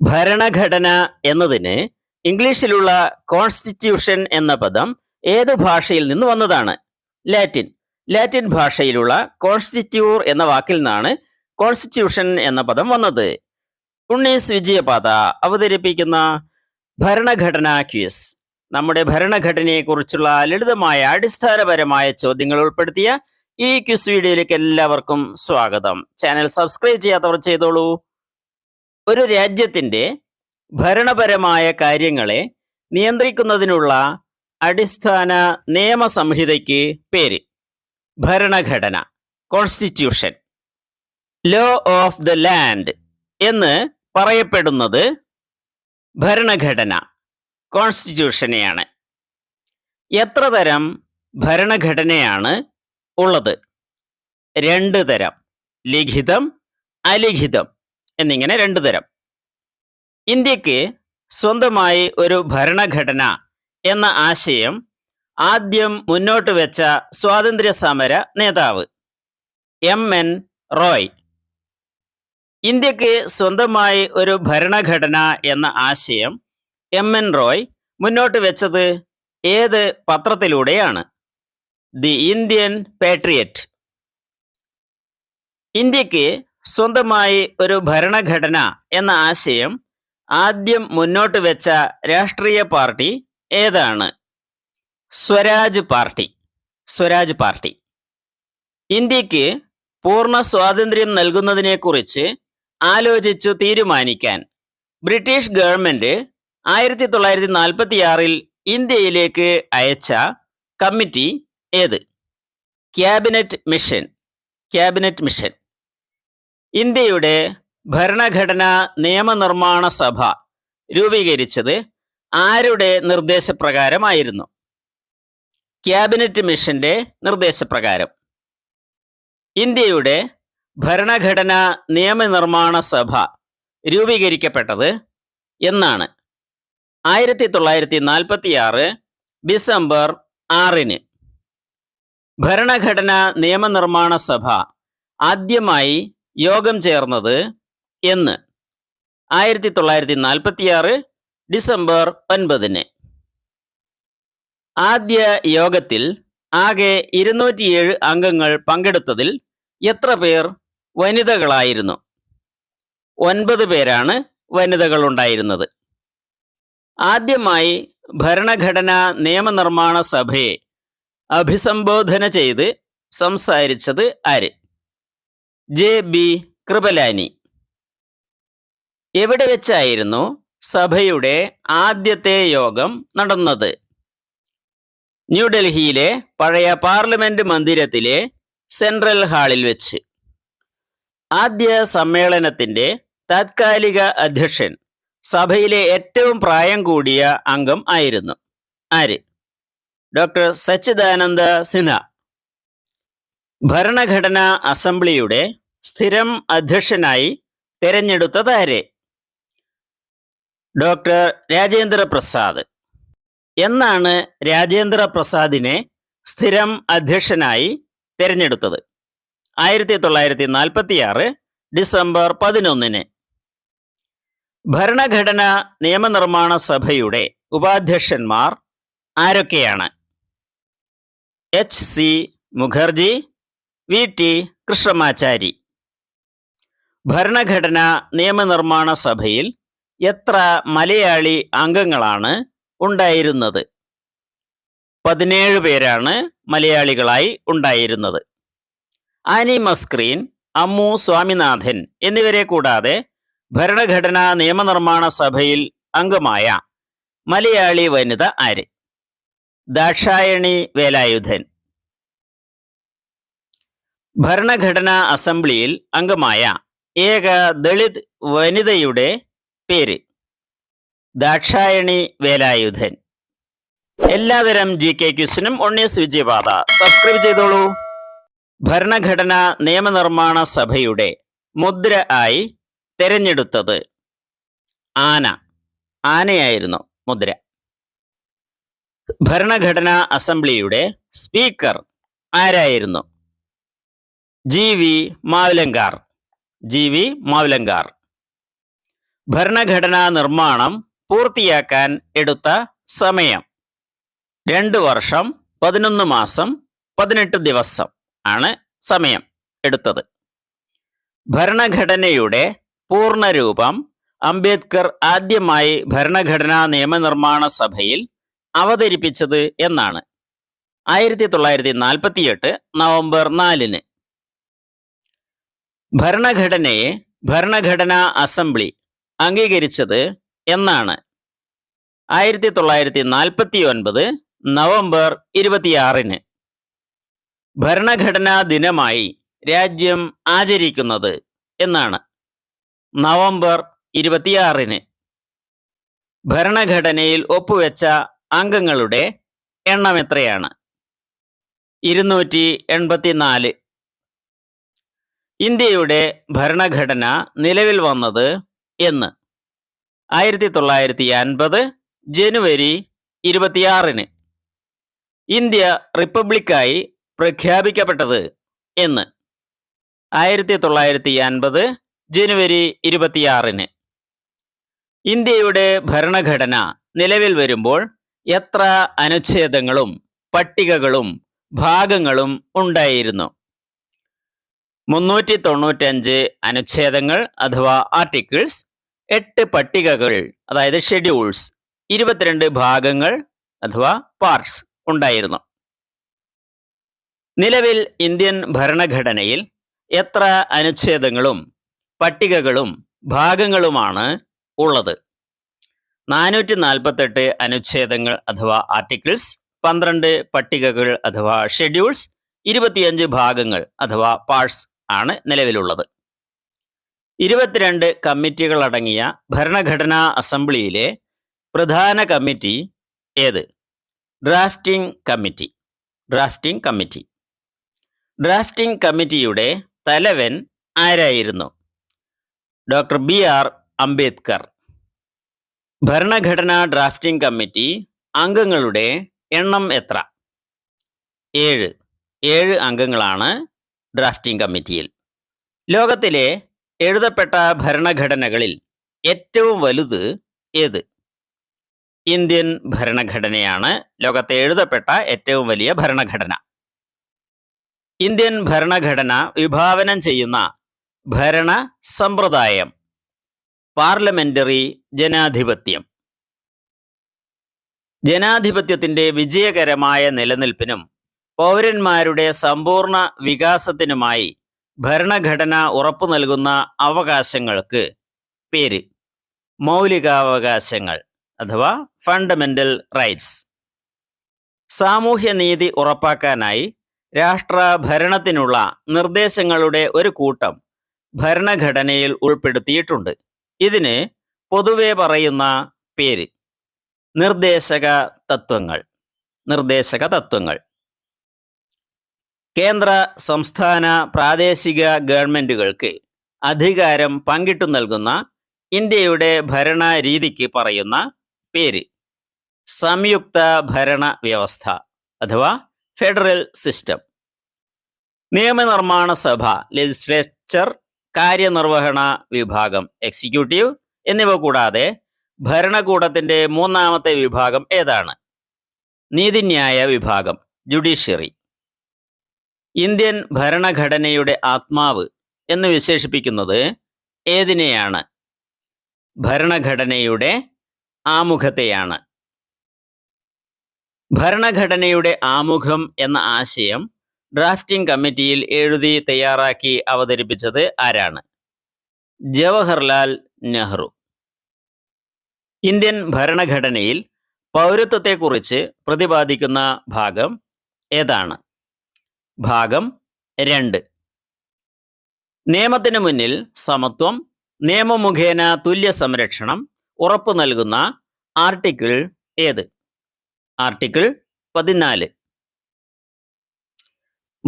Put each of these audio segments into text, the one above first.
ഭരണഘടന എന്നതിന് ഇംഗ്ലീഷിലുള്ള കോൺസ്റ്റിറ്റ്യൂഷൻ എന്ന പദം ഏത് ഭാഷയിൽ നിന്ന് വന്നതാണ്? ലാറ്റിൻ ലാറ്റിൻ ഭാഷയിലുള്ള കോൺസ്റ്റിറ്റ്യൂർ എന്ന വാക്കിൽ നിന്നാണ് കോൺസ്റ്റിറ്റ്യൂഷൻ എന്ന പദം വന്നത്. ഉണ്ണീസ് വിജയപാത അവതരിപ്പിക്കുന്ന ഭരണഘടന ക്യൂസ്. നമ്മുടെ ഭരണഘടനയെക്കുറിച്ചുള്ള ലളിതമായ അടിസ്ഥാനപരമായ ചോദ്യങ്ങൾ ഉൾപ്പെടുത്തിയ ഈ ക്യൂസ് വീഡിയോയിലേക്ക് എല്ലാവർക്കും സ്വാഗതം. ചാനൽ സബ്സ്ക്രൈബ് ചെയ്യാത്തവർ ചെയ്തോളൂ. ഒരു രാജ്യത്തിന്റെ ഭരണപരമായ കാര്യങ്ങളെ നിയന്ത്രിക്കുന്നതിനുള്ള അടിസ്ഥാന നിയമസംഹിതയ്ക്ക് പേര്. ഭരണഘടന constitution law of the land എന്ന് പറയപ്പെടുന്നത് ഭരണഘടന കോൺസ്റ്റിറ്റ്യൂഷനെയാണ് എത്ര തരം ഭരണഘടനയാണ് ഉള്ളത്? രണ്ട് തരം ലിഖിതം അലിഖിതം. എന്നിങ്ങനെ രണ്ടു തരം. ഇന്ത്യയ്ക്ക് സ്വന്തമായി ഒരു ഭരണഘടന എന്ന ആശയം ആദ്യം മുന്നോട്ട് വെച്ച സ്വാതന്ത്ര്യ സമര നേതാവ് എം. എൻ. റോയ്. ഇന്ത്യയ്ക്ക് സ്വന്തമായി ഒരു ഭരണഘടന എന്ന ആശയം എം. എൻ. റോയ് മുന്നോട്ട് വെച്ചത് ഏത് പത്രത്തിലൂടെയാണ്? The Indian patriot. ഇന്ത്യയ്ക്ക് സ്വന്തമായി ഒരു ഭരണഘടന എന്ന ആശയം ആദ്യം മുന്നോട്ട് വെച്ച രാഷ്ട്രീയ പാർട്ടി ഏതാണ്? സ്വരാജ് പാർട്ടി. സ്വരാജ് പാർട്ടി. ഇന്ത്യയ്ക്ക് പൂർണ സ്വാതന്ത്ര്യം നൽകുന്നതിനെക്കുറിച്ച് ആലോചിച്ചു തീരുമാനിക്കാൻ ബ്രിട്ടീഷ് ഗവൺമെന്റ് ആയിരത്തി തൊള്ളായിരത്തി നാൽപ്പത്തിയാറിൽ ഇന്ത്യയിലേക്ക് അയച്ച കമ്മിറ്റി ഏത്? Cabinet mission. Cabinet mission. ഇന്ത്യയുടെ ഭരണഘടനാ നിയമനിർമ്മാണ സഭ രൂപീകരിച്ചത് ആരുടെ നിർദ്ദേശപ്രകാരമായിരുന്നു? ക്യാബിനറ്റ് മിഷന്റെ നിർദ്ദേശപ്രകാരം. ഇന്ത്യയുടെ ഭരണഘടനാ നിയമനിർമ്മാണ സഭ രൂപീകരിക്കപ്പെട്ടത് എന്നാണ്. ആയിരത്തി തൊള്ളായിരത്തി നാൽപ്പത്തി ആറ് ഡിസംബർ ആറിന്. ഭരണഘടനാ നിയമനിർമ്മാണ സഭ ആദ്യമായി യോഗം ചേർന്നത് എന്ന്. ആയിരത്തി തൊള്ളായിരത്തി നാൽപ്പത്തിയാറ് ഡിസംബർ ഒൻപതിന്. ആദ്യ യോഗത്തിൽ ആകെ ഇരുന്നൂറ്റിയേഴ് അംഗങ്ങൾ പങ്കെടുത്തതിൽ എത്ര പേർ വനിതകളായിരുന്നു? ഒൻപത് പേരാണ് വനിതകൾ ഉണ്ടായിരുന്നത് ആദ്യമായി ഭരണഘടനാ നിയമനിർമ്മാണ സഭയെ അഭിസംബോധന ചെയ്ത് സംസാരിച്ചത് ആര്? J B Kripalani. എവിടെ വെച്ചായിരുന്നു സഭയുടെ ആദ്യത്തെ യോഗം നടന്നത്? ന്യൂഡൽഹിയിലെ പഴയ പാർലമെന്റ് മന്ദിരത്തിലെ സെൻട്രൽ ഹാളിൽ വെച്ച്. ആദ്യ സമ്മേളനത്തിന്റെ താത്കാലിക അധ്യക്ഷൻ സഭയിലെ ഏറ്റവും പ്രായം കൂടിയ അംഗം ആയിരുന്നു. ആര്? ഡോക്ടർ സച്ചിദാനന്ദ സിൻഹ. ഭരണഘടനാ അസംബ്ലിയുടെ സ്ഥിരം അധ്യക്ഷനായി തെരഞ്ഞെടുത്തതാരെ ഡോക്ടർ രാജേന്ദ്ര പ്രസാദ്. എന്നാണ് രാജേന്ദ്ര പ്രസാദിനെ സ്ഥിരം അധ്യക്ഷനായി തെരഞ്ഞെടുത്തത്. ആയിരത്തി തൊള്ളായിരത്തി നാൽപ്പത്തി ആറ് ഡിസംബർ പതിനൊന്നിന്. ഭരണഘടനാ നിയമനിർമ്മാണ സഭയുടെ ഉപാധ്യക്ഷന്മാർ ആരൊക്കെയാണ്? H C Mukherjee V T Krishnamachari. ഭരണഘടനാ നിയമനിർമ്മാണ സഭയിൽ എത്ര മലയാളി അംഗങ്ങളാണ് ഉണ്ടായിരുന്നത്? പതിനേഴ് പേരാണ് മലയാളികളായി ഉണ്ടായിരുന്നത്. ആനി മസ്ക്രീൻ അമ്മു സ്വാമിനാഥൻ എന്നിവരെ കൂടാതെ ഭരണഘടനാ നിയമനിർമ്മാണ സഭയിൽ അംഗമായ മലയാളി വനിത ആര്? ദാക്ഷായണി വേലായുധൻ. ഭരണഘടനാ അസംബ്ലിയിൽ അംഗമായ ഏക ദളിത് വനിതയുടെ പേര് ദാക്ഷായണി വേലായുധൻ. എല്ലാതരം ജി കെ ക്യൂസിനും ഉണ്ണീസ് വിജയപാത. സബ്സ്ക്രൈബ് ചെയ്തോളൂ. ഭരണഘടനാ നിയമനിർമ്മാണ സഭയുടെ മുദ്ര ആയി തെരഞ്ഞെടുത്തത് ആന. ആനയായിരുന്നു മുദ്ര. ഭരണഘടനാ അസംബ്ലിയുടെ സ്പീക്കർ ആരായിരുന്നു? G V Mavalankar. G V Mavilankar. ഭരണഘടനാ നിർമ്മാണം പൂർത്തിയാക്കാൻ എടുത്ത സമയം. രണ്ട് വർഷം പതിനൊന്ന് മാസം പതിനെട്ട് ദിവസം ആണ് സമയം എടുത്തത്. ഭരണഘടനയുടെ പൂർണരൂപം അംബേദ്കർ ആദ്യമായി ഭരണഘടനാ നിയമനിർമ്മാണ സഭയിൽ അവതരിപ്പിച്ചത് എന്നാണ്. ആയിരത്തി തൊള്ളായിരത്തി നാൽപ്പത്തിയെട്ട് നവംബർ നാലിന് ഭരണഘടനയെ ഭരണഘടനാ അസംബ്ലി അംഗീകരിച്ചത് എന്നാണ്. ആയിരത്തി തൊള്ളായിരത്തി നാൽപ്പത്തി ഒൻപത് നവംബർ ഇരുപത്തിയാറിന് ഭരണഘടനാ ദിനമായി രാജ്യം ആചരിക്കുന്നത് എന്നാണ്. നവംബർ ഇരുപത്തിയാറിന് ഭരണഘടനയിൽ ഒപ്പുവെച്ച അംഗങ്ങളുടെ എണ്ണം എത്രയാണ് ഇരുന്നൂറ്റി എൺപത്തിനാല് ഇന്ത്യയുടെ ഭരണഘടന നിലവിൽ വന്നത് എന്ന്. ആയിരത്തി തൊള്ളായിരത്തി അൻപത് ജനുവരി ഇരുപത്തിയാറിന് ഇന്ത്യ റിപ്പബ്ലിക്കായി പ്രഖ്യാപിക്കപ്പെട്ടത് എന്ന്. ആയിരത്തി തൊള്ളായിരത്തി അൻപത് ജനുവരി ഇരുപത്തിയാറിന് ഇന്ത്യയുടെ ഭരണഘടന നിലവിൽ വരുമ്പോൾ എത്ര അനുച്ഛേദങ്ങളും പട്ടികകളും ഭാഗങ്ങളും ഉണ്ടായിരുന്നു. മുന്നൂറ്റി തൊണ്ണൂറ്റഞ്ച് അനുച്ഛേദങ്ങൾ അഥവാ ആർട്ടിക്കിൾസ് എട്ട് പട്ടികകൾ അതായത് ഷെഡ്യൂൾസ് ഇരുപത്തിരണ്ട് ഭാഗങ്ങൾ അഥവാ പാർട്സ് ഉണ്ടായിരുന്നു. നിലവിൽ ഇന്ത്യൻ ഭരണഘടനയിൽ എത്ര അനുച്ഛേദങ്ങളും പട്ടികകളും ഭാഗങ്ങളുമാണ് ഉള്ളത്? നാനൂറ്റി നാൽപ്പത്തെട്ട് അനുച്ഛേദങ്ങൾ അഥവാ ആർട്ടിക്കിൾസ് പന്ത്രണ്ട് പട്ടികകൾ അഥവാ ഷെഡ്യൂൾസ് ഇരുപത്തിയഞ്ച് ഭാഗങ്ങൾ അഥവാ പാർട്സ് ആണ് നിലവിലുള്ളത്. ഇരുപത്തിരണ്ട് കമ്മിറ്റികളടങ്ങിയ ഭരണഘടനാ അസംബ്ലിയിലെ പ്രധാന കമ്മിറ്റി ഏത്? Drafting committee drafting committee drafting കമ്മിറ്റിയുടെ തലവൻ ആരായിരുന്നു? Doctor B R Ambedkar. ഭരണഘടനാ ഡ്രാഫ്റ്റിംഗ് കമ്മിറ്റി അംഗങ്ങളുടെ എണ്ണം എത്ര? ഏഴ്. ഏഴ് അംഗങ്ങളാണ് ഡ്രാഫ്റ്റിംഗ് കമ്മിറ്റിയിൽ ലോകത്തിലെ എഴുതപ്പെട്ട ഭരണഘടനകളിൽ ഏറ്റവും വലുത് ഏത്? ഇന്ത്യൻ ഭരണഘടനയാണ് ലോകത്തെ എഴുതപ്പെട്ട ഏറ്റവും വലിയ ഭരണഘടന. ഇന്ത്യൻ ഭരണഘടന വിഭാവനം ചെയ്യുന്ന ഭരണ സമ്പ്രദായം പാർലമെന്ററി ജനാധിപത്യം. ജനാധിപത്യത്തിന്റെ വിജയകരമായ നിലനിൽപ്പിനും പൗരന്മാരുടെ സമ്പൂർണ വികാസത്തിനുമായി ഭരണഘടന ഉറപ്പു നൽകുന്ന അവകാശങ്ങൾക്ക് പേര്. മൗലികാവകാശങ്ങൾ അഥവാ ഫണ്ടമെന്റൽ റൈറ്റ്സ് സാമൂഹ്യനീതി ഉറപ്പാക്കാനായി രാഷ്ട്ര ഭരണത്തിനുള്ള നിർദ്ദേശങ്ങളുടെ ഒരു കൂട്ടം ഭരണഘടനയിൽ ഉൾപ്പെടുത്തിയിട്ടുണ്ട്. ഇതിന് പൊതുവെ പറയുന്ന പേര്. നിർദ്ദേശക തത്വങ്ങൾ. നിർദ്ദേശക തത്വങ്ങൾ. കേന്ദ്ര സംസ്ഥാന പ്രാദേശിക ഗവൺമെന്റുകൾക്ക് അധികാരം പങ്കിട്ടു നൽകുന്ന ഇന്ത്യയുടെ ഭരണ രീതിക്ക് പറയുന്ന പേര്. സംയുക്ത ഭരണ വ്യവസ്ഥ അഥവാ ഫെഡറൽ സിസ്റ്റം. നിയമനിർമ്മാണ സഭ ലെജിസ്ലേച്ചർ കാര്യനിർവഹണ വിഭാഗം എക്സിക്യൂട്ടീവ് എന്നിവ കൂടാതെ ഭരണകൂടത്തിന്റെ മൂന്നാമത്തെ വിഭാഗം ഏതാണ്? നീതിന്യായ വിഭാഗം ജുഡീഷ്യറി. ഇന്ത്യൻ ഭരണഘടനയുടെ ആത്മാവ് എന്ന് വിശേഷിപ്പിക്കുന്നത് ഏതിനെയാണ്? ഭരണഘടനയുടെ ആമുഖത്തെയാണ്. ഭരണഘടനയുടെ ആമുഖം എന്ന ആശയം ഡ്രാഫ്റ്റിംഗ് കമ്മിറ്റിയിൽ എഴുതി തയ്യാറാക്കി അവതരിപ്പിച്ചത് ആരാണ്? ജവഹർലാൽ നെഹ്റു. ഇന്ത്യൻ ഭരണഘടനയിൽ പൗരത്വത്തെക്കുറിച്ച് പ്രതിപാദിക്കുന്ന ഭാഗം ഏതാണ്? ഭാഗം രണ്ട്. നിയമത്തിന് മുന്നിൽ സമത്വം നിയമമുഖേന തുല്യ സംരക്ഷണം ഉറപ്പു നൽകുന്ന ആർട്ടിക്കിൾ ഏത്? ആർട്ടിക്കിൾ പതിനാല്.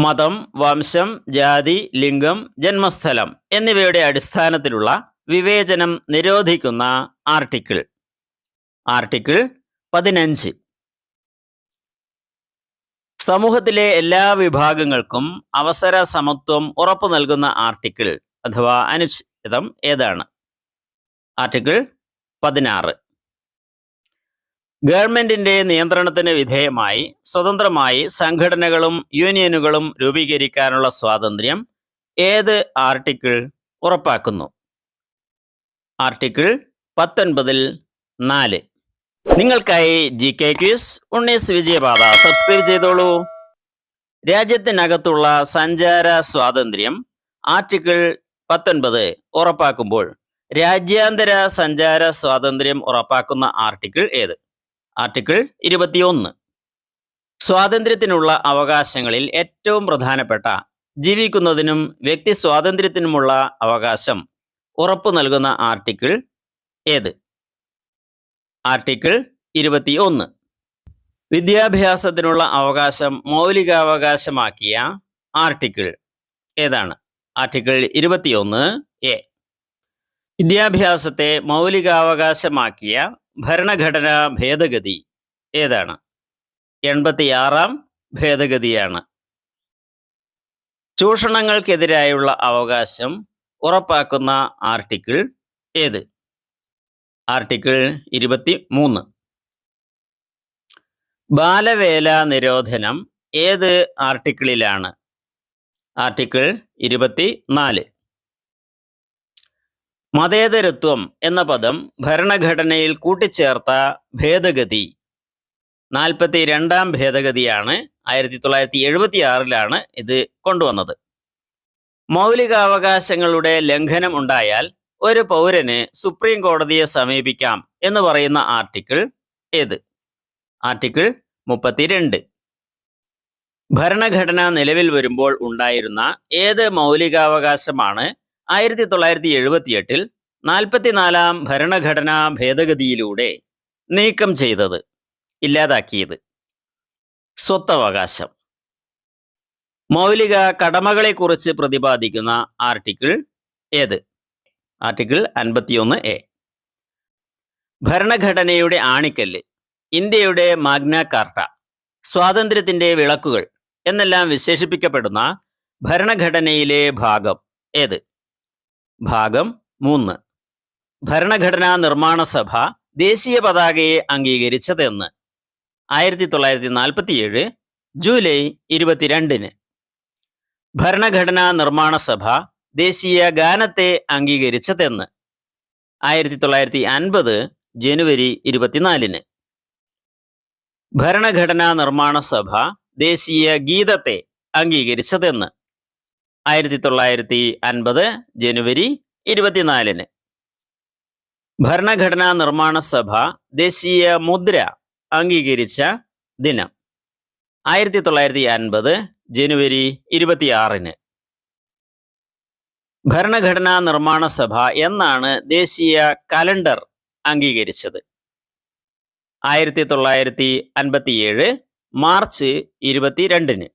മതം വംശം ജാതി ലിംഗം ജന്മസ്ഥലം എന്നിവയുടെ അടിസ്ഥാനത്തിലുള്ള വിവേചനം നിരോധിക്കുന്ന ആർട്ടിക്കിൾ. ആർട്ടിക്കിൾ പതിനഞ്ച്. സമൂഹത്തിലെ എല്ലാ വിഭാഗങ്ങൾക്കും അവസര സമത്വം ഉറപ്പു നൽകുന്ന ആർട്ടിക്കിൾ അഥവാ അനുച്ഛേദം ഏതാണ്? ആർട്ടിക്കിൾ പതിനാറ്. ഗവൺമെന്റിന്റെ നിയന്ത്രണത്തിന് വിധേയമായി സ്വതന്ത്രമായി സംഘടനകളും യൂണിയനുകളും രൂപീകരിക്കാനുള്ള സ്വാതന്ത്ര്യം ഏത് ആർട്ടിക്കിൾ ഉറപ്പാക്കുന്നു? ആർട്ടിക്കിൾ പത്തൊൻപതിൽ നാല്. നിങ്ങൾക്കായി G K quiz Unnis Vijayapatha subscribe ചെയ്തോളൂ. രാജ്യത്തിനകത്തുള്ള സഞ്ചാര സ്വാതന്ത്ര്യം ആർട്ടിക്കിൾ പത്തൊൻപത് ഉറപ്പാക്കുമ്പോൾ രാജ്യാന്തര സഞ്ചാര സ്വാതന്ത്ര്യം ഉറപ്പാക്കുന്ന ആർട്ടിക്കിൾ ഏത്? ആർട്ടിക്കിൾ ഇരുപത്തിയൊന്ന്. സ്വാതന്ത്ര്യത്തിനുള്ള അവകാശങ്ങളിൽ ഏറ്റവും പ്രധാനപ്പെട്ട ജീവിക്കുന്നതിനും വ്യക്തി സ്വാതന്ത്ര്യത്തിനുമുള്ള അവകാശം ഉറപ്പു നൽകുന്ന ആർട്ടിക്കിൾ ഏത്? ആർട്ടിക്കിൾ ഇരുപത്തിയൊന്ന്. വിദ്യാഭ്യാസത്തിനുള്ള അവകാശം മൗലികാവകാശമാക്കിയ ആർട്ടിക്കിൾ ഏതാണ്? ആർട്ടിക്കിൾ ഇരുപത്തിയൊന്ന് എ. വിദ്യാഭ്യാസത്തെ മൗലികാവകാശമാക്കിയ ഭരണഘടനാ ഭേദഗതി ഏതാണ്? എൺപത്തിയാറാം ഭേദഗതിയാണ്. ചൂഷണങ്ങൾക്കെതിരായുള്ള അവകാശം ഉറപ്പാക്കുന്ന ആർട്ടിക്കിൾ ഏത്? ആർട്ടിക്കിൾ ഇരുപത്തി മൂന്ന് ബാലവേല നിരോധനം ഏത് ആർട്ടിക്കിളിലാണ് ആർട്ടിക്കിൾ ഇരുപത്തി നാല് മതേതരത്വം എന്ന പദം ഭരണഘടനയിൽ കൂട്ടിച്ചേർത്ത ഭേദഗതി. നാൽപ്പത്തി രണ്ടാം ഭേദഗതിയാണ്. ആയിരത്തി തൊള്ളായിരത്തി എഴുപത്തി ആറിലാണ് ഇത് കൊണ്ടുവന്നത്. മൗലികാവകാശങ്ങളുടെ ലംഘനം ഉണ്ടായാൽ ഒരു പൗരന് സുപ്രീം കോടതിയെ സമീപിക്കാം എന്ന് പറയുന്ന ആർട്ടിക്കിൾ ഏത്? ആർട്ടിക്കിൾ മുപ്പത്തിരണ്ട്. ഭരണഘടന നിലവിൽ വരുമ്പോൾ ഉണ്ടായിരുന്ന ഏത് മൗലികാവകാശമാണ് ആയിരത്തി തൊള്ളായിരത്തി എഴുപത്തിയെട്ടിൽ നാൽപ്പത്തിനാലാം ഭരണഘടനാ ഭേദഗതിയിലൂടെ നീക്കം ചെയ്തത് ഇല്ലാതാക്കിയത്? സ്വത്തവകാശം. മൗലിക കടമകളെക്കുറിച്ച് പ്രതിപാദിക്കുന്ന ആർട്ടിക്കിൾ ഏത്? ആർട്ടിക്കിൾ അൻപത്തിയൊന്ന് എ. ഭരണഘടനയുടെ ആണിക്കല്ല് ഇന്ത്യയുടെ മാഗ്ന കാർട്ട സ്വാതന്ത്ര്യത്തിന്റെ വിളക്കുകൾ എന്നെല്ലാം വിശേഷിപ്പിക്കപ്പെടുന്ന ഭരണഘടനയിലെ ഭാഗം ഏത്? ഭാഗം മൂന്ന്. ഭരണഘടനാ നിർമ്മാണ സഭ ദേശീയ പതാകയെ അംഗീകരിച്ചതെന്ന് ആയിരത്തി തൊള്ളായിരത്തി നാൽപ്പത്തിയേഴ് ജൂലൈ ഇരുപത്തിരണ്ടിന്. ഭരണഘടനാ നിർമ്മാണ സഭ ദേശീയ ഗാനത്തെ അംഗീകരിച്ചതെന്ന്. ആയിരത്തി തൊള്ളായിരത്തി അൻപത് ജനുവരി ഇരുപത്തിനാലിന്. ഭരണഘടനാ നിർമ്മാണ സഭ ദേശീയ ഗീതത്തെ അംഗീകരിച്ചതെന്ന്. ആയിരത്തി തൊള്ളായിരത്തി അൻപത് ജനുവരി ഇരുപത്തിനാലിന്. ഭരണഘടനാ നിർമ്മാണ സഭ ദേശീയ മുദ്ര അംഗീകരിച്ച ദിനം. ആയിരത്തി തൊള്ളായിരത്തി അൻപത് ജനുവരി ഇരുപത്തിയാറിന്. ഭരണഘടനാ നിർമ്മാണ സഭ എന്നാണ് ദേശീയ കലണ്ടർ അംഗീകരിച്ചത്. ആയിരത്തി തൊള്ളായിരത്തി അൻപത്തിയേഴ് മാർച്ച് ഇരുപത്തിരണ്ടിന്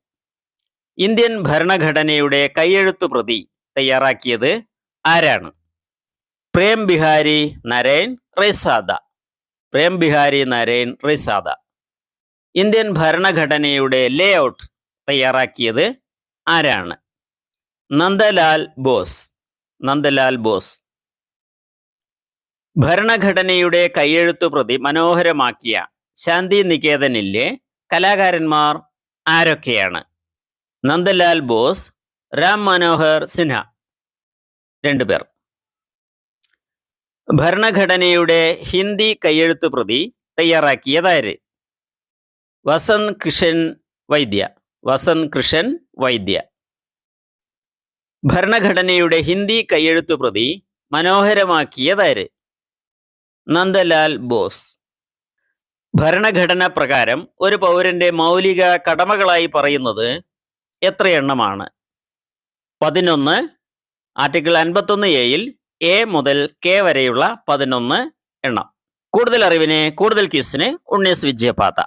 ഇന്ത്യൻ ഭരണഘടനയുടെ കയ്യെഴുത്തു പ്രതി തയ്യാറാക്കിയത് ആരാണ്? പ്രേം ബിഹാരി നരേൻ റൈസാദ പ്രേം ബിഹാരി നരേൻ റൈസാദ ഇന്ത്യൻ ഭരണഘടനയുടെ ലേ ഔട്ട് തയ്യാറാക്കിയത് ആരാണ്? നന്ദലാൽ ബോസ്. നന്ദലാൽ ബോസ്. ഭരണഘടനയുടെ കയ്യെഴുത്തു പ്രതി മനോഹരമാക്കിയ ശാന്തി നികേതനിലെ കലാകാരന്മാർ ആരൊക്കെയാണ്? നന്ദലാൽ ബോസ് രാം മനോഹർ സിൻഹ. രണ്ടുപേർ ഭരണഘടനയുടെ ഹിന്ദി കയ്യെഴുത്തു പ്രതി തയ്യാറാക്കിയതാര്? വസന്ത് കൃഷൻ വൈദ്യ. വസന്ത് കൃഷൻ വൈദ്യ. ഭരണഘടനയുടെ ഹിന്ദി കയ്യെഴുത്തു പ്രതി മനോഹരമാക്കിയതാര്? നന്ദലാൽ ബോസ്. ഭരണഘടന പ്രകാരം ഒരു പൗരന്റെ മൗലിക കടമകളായി പറയുന്നത് എത്ര എണ്ണമാണ് പതിനൊന്ന് ആർട്ടിക്കിൾ അൻപത്തൊന്ന് എയിൽ എ മുതൽ കെ വരെയുള്ള പതിനൊന്ന് എണ്ണം. കൂടുതൽ അറിവിന് കൂടുതൽ ക്യൂസിന് ഉണ്ണീസ് വിജയപാത.